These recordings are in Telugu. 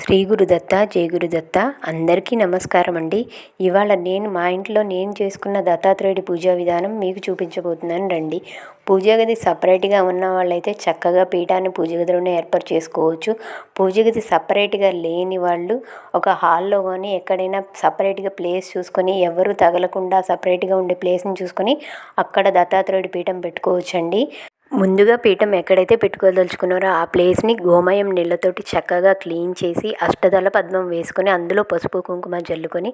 శ్రీ గురుదత్త జయ గురుదత్త అందరికీ నమస్కారం అండి. ఇవాళ నేను మా ఇంట్లో నేను చేసుకున్న దత్తాత్రేయుడి పూజా విధానం మీకు చూపించబోతున్నాను రండి. పూజా గది సపరేట్గా ఉన్న వాళ్ళైతే చక్కగా పీఠాన్ని పూజ గదిలోనే ఏర్పాటు చేసుకోవచ్చు. పూజ గది సపరేట్గా లేని వాళ్ళు ఒక హాల్లో కానీ ఎక్కడైనా సపరేట్గా ప్లేస్ చూసుకొని ఎవరు తగలకుండా సపరేట్గా ఉండే ప్లేస్ని చూసుకొని అక్కడ దత్తాత్రేయుడి పీఠం పెట్టుకోవచ్చండి. ముందుగా పీఠం ఎక్కడైతే పెట్టుకోదలుచుకున్నారో ఆ ప్లేస్ని గోమయం నీళ్ళతోటి చక్కగా క్లీన్ చేసి అష్టదళ పద్మం వేసుకొని అందులో పసుపు కుంకుమ జల్లుకొని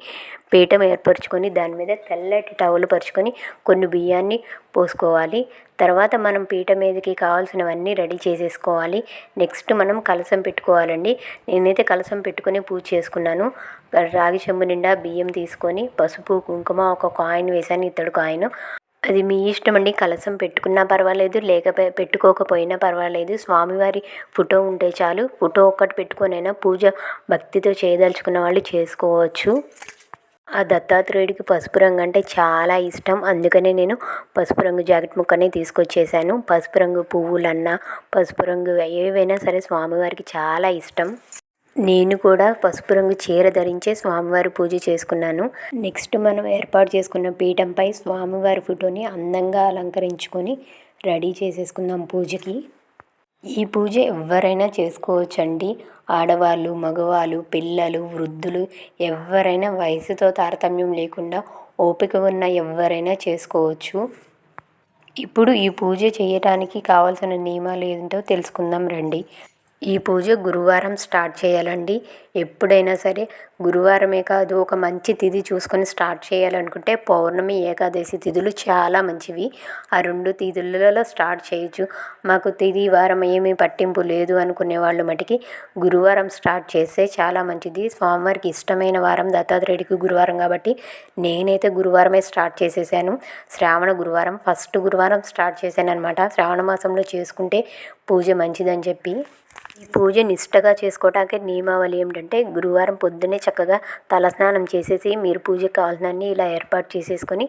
పీఠం ఏర్పరచుకొని దాని మీద తెల్లటి టవలు పరుచుకొని కొన్ని బియ్యాన్ని పోసుకోవాలి. తర్వాత మనం పీట మీదకి కావాల్సినవన్నీ రెడీ చేసేసుకోవాలి. నెక్స్ట్ మనం కలసం పెట్టుకోవాలండి. నేనైతే కలసం పెట్టుకొని పూజ చేసుకున్నాను. రాగి చెంబు నిండా బియ్యం తీసుకొని పసుపు కుంకుమ ఒక కాయిన్ వేసాను ఇత్తడి కాయిన్. అది మీ ఇష్టం అండి. కలసం పెట్టుకున్నా పర్వాలేదు లేక పెట్టుకోకపోయినా పర్వాలేదు. స్వామివారి ఫోటో ఉంటే చాలు. ఫోటో ఒక్కటి పెట్టుకొనైనా పూజ భక్తితో చేయదలుచుకున్న వాళ్ళు చేసుకోవచ్చు. ఆ దత్తాత్రేయుడికి పసుపు రంగు అంటే చాలా ఇష్టం. అందుకనే నేను పసుపు రంగు జాకెట్ ముక్కనే తీసుకొచ్చేసాను. పసుపు రంగు పువ్వులన్నా పసుపు రంగు ఏవైనా సరే స్వామివారికి చాలా ఇష్టం. నేను కూడా పసుపు రంగు చీర ధరించే స్వామివారి పూజ చేసుకున్నాను. నెక్స్ట్ మనం ఏర్పాటు చేసుకున్న పీఠంపై స్వామివారి ఫోటోని అందంగా అలంకరించుకొని రెడీ చేసేసుకుందాం పూజకి. ఈ పూజ ఎవరైనా చేసుకోవచ్చండి. ఆడవాళ్ళు మగవాళ్ళు పిల్లలు వృద్ధులు ఎవరైనా వయసుతో తారతమ్యం లేకుండా ఓపిక ఉన్న ఎవరైనా చేసుకోవచ్చు. ఇప్పుడు ఈ పూజ చేయటానికి కావాల్సిన నియమాలు ఏంటో తెలుసుకుందాం రండి. ఈ పూజ గురువారం స్టార్ట్ చేయాలండి. ఎప్పుడైనా సరే గురువారమే కాదు ఒక మంచి తిథి చూసుకొని స్టార్ట్ చేయాలనుకుంటే పౌర్ణమి ఏకాదశి తిథులు చాలా మంచివి. ఆ రెండు తిథులలో స్టార్ట్ చేయొచ్చు. మాకు తిథి వారం ఏమీ పట్టింపు లేదు అనుకునే వాళ్ళు మటుకి గురువారం స్టార్ట్ చేస్తే చాలా మంచిది. స్వామివారికి ఇష్టమైన వారం దత్తాత్రేయుడికి గురువారం కాబట్టి నేనైతే గురువారమే స్టార్ట్ చేసేసాను. శ్రావణ గురువారం ఫస్ట్ గురువారం స్టార్ట్ చేశాను అనమాట శ్రావణ మాసంలో చేసుకుంటే పూజ మంచిదని చెప్పి. ఈ పూజ నిష్టగా చేసుకోవడానికి నియమావళి ఏమిటంటే గురువారం పొద్దున్నే చక్కగా తలస్నానం చేసేసి మీరు పూజకు కావాల్సినన్ని ఇలా ఏర్పాటు చేసేసుకొని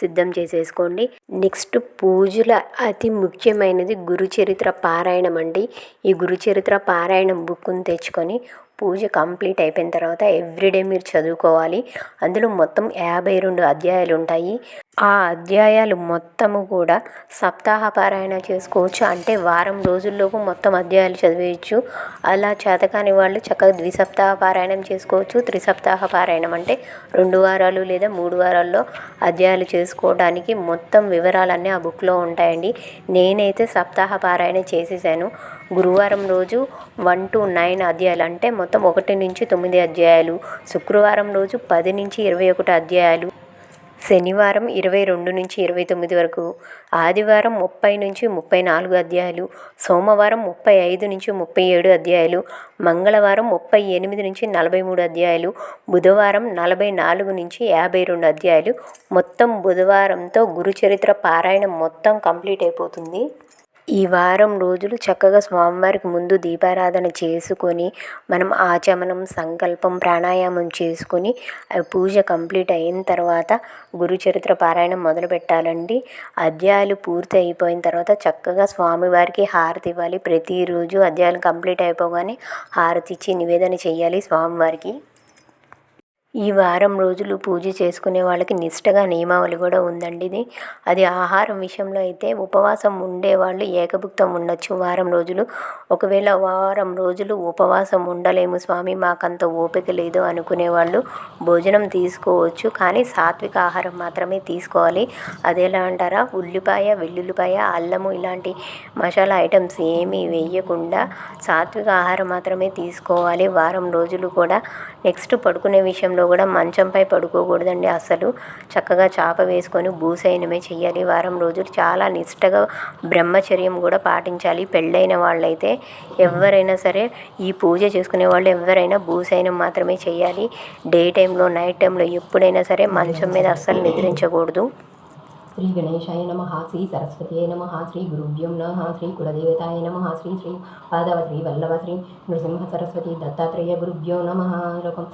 సిద్ధం చేసేసుకోండి. నెక్స్ట్ పూజల అతి ముఖ్యమైనది గురుచరిత్ర పారాయణం అండి. ఈ గురుచరిత్ర పారాయణం బుక్ను తెచ్చుకొని పూజ కంప్లీట్ అయిపోయిన తర్వాత ఎవ్రీడే మీరు చదువుకోవాలి. అందులో మొత్తం యాభై రెండు అధ్యాయాలు ఉంటాయి. ఆ అధ్యాయాలు మొత్తము కూడా సప్తాహ పారాయణ చేసుకోవచ్చు. అంటే వారం రోజుల్లోపు మొత్తం అధ్యాయాలు చదివేయచ్చు. అలా చేతకాని వాళ్ళు చక్కగా ద్విసప్తాహ పారాయణం చేసుకోవచ్చు. త్రిసప్తాహ పారాయణం అంటే రెండు వారాలు లేదా మూడు వారాల్లో అధ్యాయాలు చేసుకోవడానికి మొత్తం వివరాలన్నీ ఆ బుక్లో ఉంటాయండి. నేనైతే సప్తాహ పారాయణ చేసేసాను. గురువారం రోజు వన్ టు నైన్ అధ్యాయాలు అంటే మొత్తం ఒకటి నుంచి తొమ్మిది అధ్యాయాలు. శుక్రవారం రోజు పది నుంచి ఇరవై ఒకటి అధ్యాయాలు. శనివారం ఇరవై రెండు నుంచి ఇరవై తొమ్మిది వరకు. ఆదివారం ముప్పై నుంచి ముప్పై నాలుగు అధ్యాయాలు. సోమవారం ముప్పై ఐదు నుంచి ముప్పై ఏడు అధ్యాయాలు. మంగళవారం ముప్పై ఎనిమిది నుంచి నలభై మూడు అధ్యాయాలు. బుధవారం నలభై నాలుగు నుంచి యాభై రెండు అధ్యాయాలు. మొత్తం బుధవారంతో గురుచరిత్ర పారాయణం మొత్తం కంప్లీట్ అయిపోతుంది. ఈ వారం రోజులు చక్కగా స్వామివారికి ముందు దీపారాధన చేసుకొని మనం ఆచమనం సంకల్పం ప్రాణాయామం చేసుకొని పూజ కంప్లీట్ అయిన తర్వాత గురుచరిత్ర పారాయణం మొదలు పెట్టాలండి. అధ్యాయాలు పూర్తి అయిపోయిన తర్వాత చక్కగా స్వామివారికి హారతి ఇవ్వాలి. ప్రతిరోజు అధ్యాయాలు కంప్లీట్ అయిపోగానే హారతి ఇచ్చి నివేదన చేయాలి స్వామివారికి. ఈ వారం రోజులు పూజ చేసుకునే వాళ్ళకి నిష్టగా నియమావళి కూడా ఉందండి ఇది. అది ఆహారం విషయంలో అయితే ఉపవాసం ఉండేవాళ్ళు ఏకభుక్తం ఉండొచ్చు. వారం రోజులు ఒకవేళ వారం రోజులు ఉపవాసం ఉండలేము స్వామి మాకంత ఓపిక లేదు అనుకునే వాళ్ళు భోజనం తీసుకోవచ్చు. కానీ సాత్విక ఆహారం మాత్రమే తీసుకోవాలి. అదేలా అంటారా? ఉల్లిపాయ వెల్లుల్లిపాయ అల్లము ఇలాంటి మసాలా ఐటమ్స్ ఏమీ వేయకుండా సాత్విక ఆహారం మాత్రమే తీసుకోవాలి. వారం రోజులు కూడా నెక్స్ట్ పడుకునే విషయంలో కూడా మంచంపై పడుకోకూడదండి అసలు. చక్కగా చాప వేసుకొని భూసైనమే చేయాలి వారం రోజులు చాలా నిష్టగా బ్రహ్మచర్యం కూడా పాటించాలి. పెళ్ళైన వాళ్ళైతే ఎవరైనా సరే ఈ పూజ చేసుకునే వాళ్ళు ఎవరైనా భూసైనం మాత్రమే చేయాలి డే టైంలో నైట్ టైంలో ఎప్పుడైనా సరే మంచం మీద అస్సలు నిద్రించకూడదు. శ్రీ గణేశాయ నమ శ్రీ సరస్వతి నమ శ్రీ గురుభ్యం నమ శ్రీ కులదేవతాయ నమ శ్రీ శ్రీ పాదవ శ్రీ వల్లవ శ్రీ నృసింహ సరస్వతి దత్తాత్రేయ గురుభ్యో నమ లోకం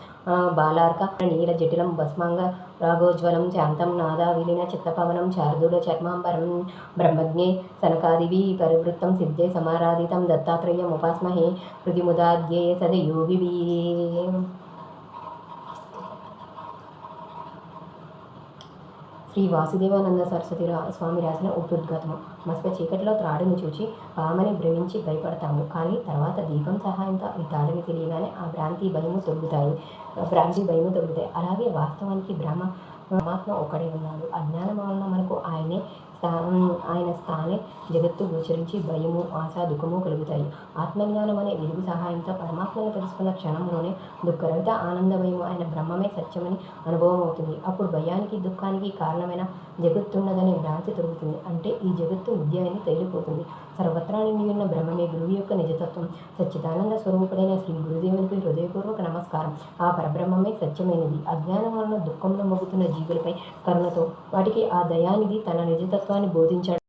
బాలార్క నీల జటిలం భస్మాంగ రాగోజ్వలం శాంతం నాదా విలీన చిత్తపవనం శారదూల చర్మాంబరం బ్రహ్మజ్ఞే సనకాదివి పరివృత్తం సిద్ధే సమారాధితం దత్తాత్రేయముపాస్మహే ఉపాస్మహే సదయోగివీ శ్రీ వాసుదేవానంద సరస్వతి స్వామి రాసిన ఉపోద్ఘాతము మసక చీకటిలో త్రాడుని చూచి పామని భ్రమించి భయపడతాము. కానీ తర్వాత దీపం సహాయంతో ఈ తాడుని తెలియగానే ఆ భ్రాంతి భయము తొలుగుతాయి భ్రాంతి భయము తొలుగుతాయి అలాగే వాస్తవానికి బ్రహ్మ పరమాత్మ ఒకడే ఉన్నాడు. అజ్ఞానం వలన మనకు ఆయనే స్థానం ఆయన స్థానే జగత్తు గోచరించి భయము ఆశ దుఃఖము కలుగుతాయి. ఆత్మజ్ఞానం అనే వెలుగు సహాయంతో పరమాత్మను తెలుసుకున్న క్షణంలోనే దుఃఖరహిత ఆనందమయము ఆయన బ్రహ్మమే సత్యమని అనుభవం అవుతుంది అప్పుడు భయానికి దుఃఖానికి కారణమైన జగత్తున్నదనే భ్రాంతి తొలుగుతుంది. అంటే ఈ జగత్తు విద్య అని తేలిపోతుంది. సర్వత్రా నిండి ఉన్న బ్రహ్మమే గురువు యొక్క నిజతత్వం. సచ్చిదానంద స్వరూపుడైన శ్రీ గురుదేవునికి హృదయపూర్వక నమస్కారం. ఆ పరబ్రహ్మమే సత్యమైనది. అజ్ఞానం వలన దుఃఖంలో మొగుతున్న జీవులపై కరుణతో వాటికి ఆ దయానిధి తన నిజతత్వం నిజతత్వాన్ని బోధించాడు.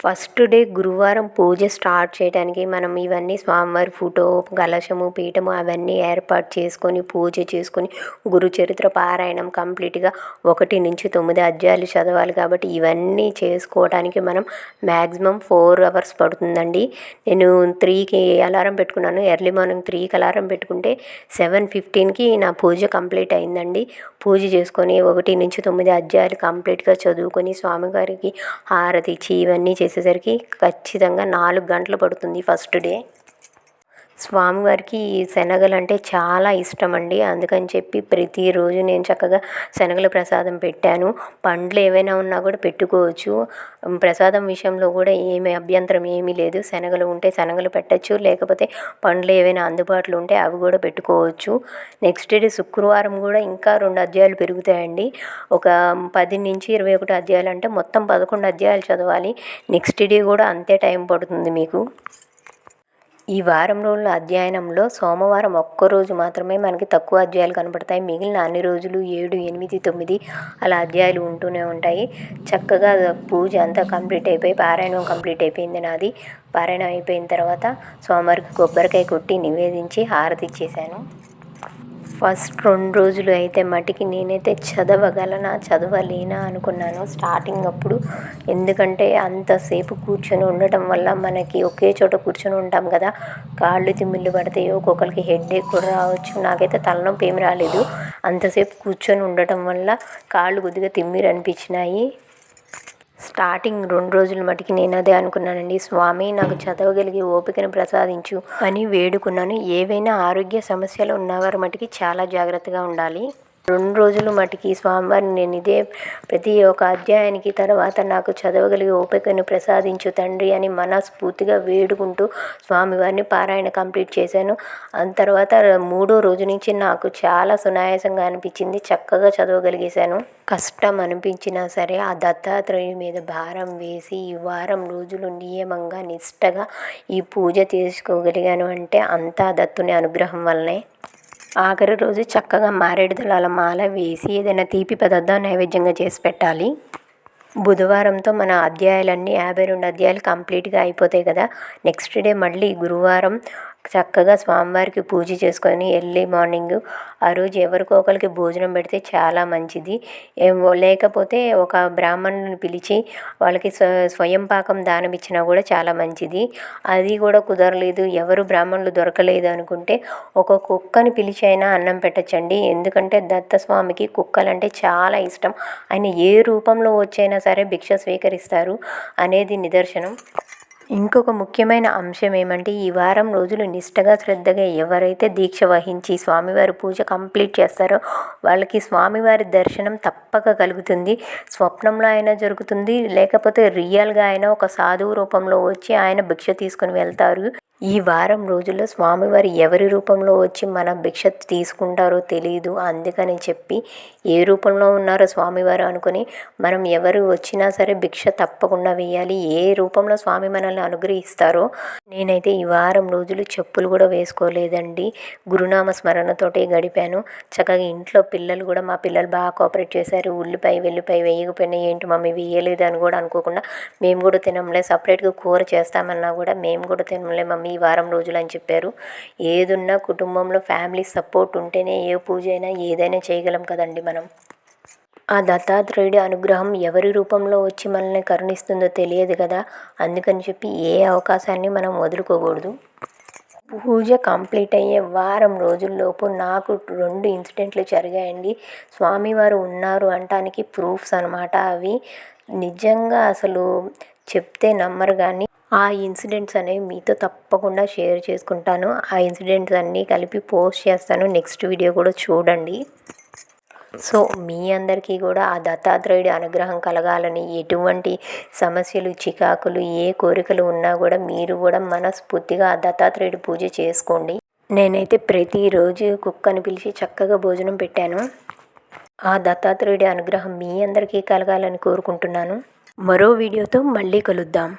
ఫస్ట్ డే గురువారం పూజ స్టార్ట్ చేయడానికి మనం ఇవన్నీ స్వామివారి ఫోటో కలశము పీఠము అవన్నీ ఏర్పాటు చేసుకొని పూజ చేసుకొని గురు చరిత్ర పారాయణం కంప్లీట్గా ఒకటి నుంచి తొమ్మిది అధ్యాయాలు చదవాలి కాబట్టి ఇవన్నీ చేసుకోవడానికి మనం మ్యాక్సిమం ఫోర్ అవర్స్ పడుతుందండి. నేను త్రీకి అలారం పెట్టుకున్నాను. ఎర్లీ మార్నింగ్ త్రీకి అలారం పెట్టుకుంటే సెవెన్ ఫిఫ్టీన్కి నా పూజ కంప్లీట్ అయిందండి. పూజ చేసుకొని ఒకటి నుంచి తొమ్మిది అధ్యాయాలు కంప్లీట్గా చదువుకొని స్వామివారికి హారతి ఇచ్చి ఇవన్నీ చేసేసరికి ఖచ్చితంగా నాలుగు గంటలు పడుతుంది ఫస్ట్ డే. స్వామివారికి ఈ శనగలు అంటే చాలా ఇష్టం అండి అందుకని చెప్పి ప్రతిరోజు నేను చక్కగా శనగల ప్రసాదం పెట్టాను. పండ్లు ఏవైనా ఉన్నా కూడా పెట్టుకోవచ్చు. ప్రసాదం విషయంలో కూడా ఏమి అభ్యంతరం ఏమీ లేదు. శనగలు ఉంటే శనగలు పెట్టచ్చు. లేకపోతే పండ్లు ఏవైనా అందుబాటులో ఉంటే అవి కూడా పెట్టుకోవచ్చు. నెక్స్ట్ డే శుక్రవారం కూడా ఇంకా రెండు అధ్యాయాలు పెరుగుతాయండి. ఒక పది నుంచి ఇరవై ఒకటి అధ్యాయాలు అంటే మొత్తం పదకొండు అధ్యాయాలు చదవాలి. నెక్స్ట్ డే కూడా అంతే టైం పడుతుంది మీకు. ఈ వారం రోజుల అధ్యయనంలో సోమవారం ఒక్కరోజు మాత్రమే మనకి తక్కువ అధ్యాయాలు కనపడతాయి. మిగిలిన అన్ని రోజులు ఏడు ఎనిమిది తొమ్మిది అలా అధ్యాయాలు ఉంటూనే ఉంటాయి. చక్కగా పూజ అంతా కంప్లీట్ అయిపోయి పారాయణం కంప్లీట్ అయిపోయింది నాది. పారాయణం అయిపోయిన తర్వాత సోమవారికి కొబ్బరికాయ కొట్టి నివేదించి హారతి ఇచ్చేసాను ఫస్ట్ రెండు రోజులు అయితే మటుకి నేనైతే చదవగలనా చదవలేనా అనుకున్నాను. స్టార్టింగ్ అప్పుడు ఎందుకంటే అంతసేపు కూర్చొని ఉండటం వల్ల మనకి ఒకే చోట కూర్చొని ఉంటాం కదా. కాళ్ళు తిమ్మిళ్ళు పడతాయి ఒక్కొక్కరికి హెడ్ ఏక్ కూడా రావచ్చు. నాకైతే తలనొప్పి ఏమి రాలేదు. అంతసేపు కూర్చొని ఉండటం వల్ల కాళ్ళు కొద్దిగా తిమ్మిరనిపించినాయి. స్టార్టింగ్ రెండు రోజుల మటుకి నేను అదే అనుకున్నానండి. స్వామి నాకు చదవగలిగే ఓపికను ప్రసాదించు అని వేడుకున్నాను. ఏవైనా ఆరోగ్య సమస్యలు ఉన్నవారు మటుకి చాలా జాగ్రత్తగా ఉండాలి. రెండు రోజులు మటుకి స్వామివారిని నేను ఇదే ప్రతి ఒక్క అధ్యాయానికి తర్వాత నాకు చదవగలిగే ఓపికను ప్రసాదించు తండ్రి అని మనస్ఫూర్తిగా వేడుకుంటూ స్వామివారిని పారాయణ కంప్లీట్ చేశాను. ఆ తర్వాత మూడో రోజు నుంచి నాకు చాలా సునాయాసంగా అనిపించింది. చక్కగా చదవగలిగేశాను. కష్టం అనిపించినా సరే ఆ దత్తాత్రేయుని మీద భారం వేసి ఈ వారం రోజులు నియమంగా నిష్టగా ఈ పూజ చేసుకోగలిగాను అంటే అంతా దత్తుని అనుగ్రహం వల్లనే. ఆఖరి రోజు చక్కగా మారేడు దళాల మాల వేసి ఏదైనా తీపి పదార్థం నైవేద్యంగా చేసి పెట్టాలి. బుధవారంతో మన అధ్యాయాలన్నీ యాభై రెండు అధ్యాయాలు కంప్లీట్గా అయిపోతాయి కదా. నెక్స్ట్ డే మళ్ళీ గురువారం చక్కగా స్వామివారికి పూజ చేసుకొని ఎర్లీ మార్నింగ్ ఆ రోజు ఎవరికో ఒకరికి భోజనం పెడితే చాలా మంచిది. ఏమో లేకపోతే ఒక బ్రాహ్మణుని పిలిచి వాళ్ళకి స్వ స్వయం పాకం దానం ఇచ్చినా కూడా చాలా మంచిది. అది కూడా కుదరలేదు. ఎవరు బ్రాహ్మణులు దొరకలేదు అనుకుంటే ఒక కుక్కని పిలిచి అయినా అన్నం పెట్టచ్చండి. ఎందుకంటే దత్తస్వామికి కుక్కలంటే చాలా ఇష్టం. ఆయన ఏ రూపంలో వచ్చైనా సరే భిక్ష స్వీకరిస్తారు అనేది నిదర్శనం. ఇంకొక ముఖ్యమైన అంశం ఏమంటే ఈ వారం రోజులు నిష్టగా శ్రద్ధగా ఎవరైతే దీక్ష వహించి స్వామివారి పూజ కంప్లీట్ చేస్తారో వాళ్ళకి స్వామివారి దర్శనం తప్పక కలుగుతుంది. స్వప్నంలో అయినా జరుగుతుంది. లేకపోతే రియల్గా అయినా ఒక సాధువు రూపంలో వచ్చి ఆయన భిక్ష తీసుకుని వెళ్తారు. ఈ వారం రోజుల్లో స్వామివారు ఎవరి రూపంలో వచ్చి మన భిక్ష తీసుకుంటారో తెలియదు అందుకని చెప్పి ఏ రూపంలో ఉన్నారో స్వామివారు అనుకుని మనం ఎవరు వచ్చినా సరే భిక్ష తప్పకుండా వేయాలి. ఏ రూపంలో స్వామి మనల్ని అనుగ్రహిస్తారో నేనైతే ఈ వారం రోజులు చెప్పులు కూడా వేసుకోలేదండి. గురునామ స్మరణతోటే గడిపాను. చక్కగా ఇంట్లో పిల్లలు కూడా మా పిల్లలు బాగా కోఆపరేట్ చేశారు. ఉల్లిపాయ వెల్లిపాయ వేయకపోయినా ఏంటి మమ్మీ వేయలేదు అని కూడా అనుకోకుండా మేము కూడా తినంలే సపరేట్గా కూర చేస్తామన్నా కూడా మేము కూడా తినములే మమ్మీ. ఈ వారం రోజులు అని చెప్పారు. ఏదున్నా కుటుంబంలో ఫ్యామిలీ సపోర్ట్ ఉంటేనే ఏ పూజ అయినా ఏదైనా చేయగలం కదండి మనం. ఆ దత్తాత్రేయుడి అనుగ్రహం ఎవరి రూపంలో వచ్చి మనల్ని కరుణిస్తుందో తెలియదు కదా. అందుకని చెప్పి ఏ అవకాశాన్ని మనం వదులుకోకూడదు. పూజ కంప్లీట్ అయ్యే వారం రోజుల్లోపు నాకు రెండు ఇన్సిడెంట్లు జరిగాయండి. స్వామివారు ఉన్నారు అనటానికి ప్రూఫ్స్ అనమాట అవి. నిజంగా అసలు చెప్తే నమ్మరు కానీ ఆ ఇన్సిడెంట్స్ అనేవి మీతో తప్పకుండా షేర్ చేసుకుంటాను. ఆ ఇన్సిడెంట్స్ అన్నీ కలిపి పోస్ట్ చేస్తాను. నెక్స్ట్ వీడియో కూడా చూడండి. సో మీ అందరికీ కూడా ఆ దత్తాత్రేయుడి అనుగ్రహం కలగాలని ఎటువంటి సమస్యలు చికాకులు ఏ కోరికలు ఉన్నా కూడా మీరు కూడా మనస్ఫూర్తిగా ఆ దత్తాత్రేయుడి పూజ చేసుకోండి. నేనైతే ప్రతిరోజు కుక్కను పిలిచి చక్కగా భోజనం పెట్టాను. ఆ దత్తాత్రేయుడి అనుగ్రహం మీ అందరికీ కలగాలని కోరుకుంటున్నాను. మరో వీడియోతో మళ్ళీ కలుద్దాం.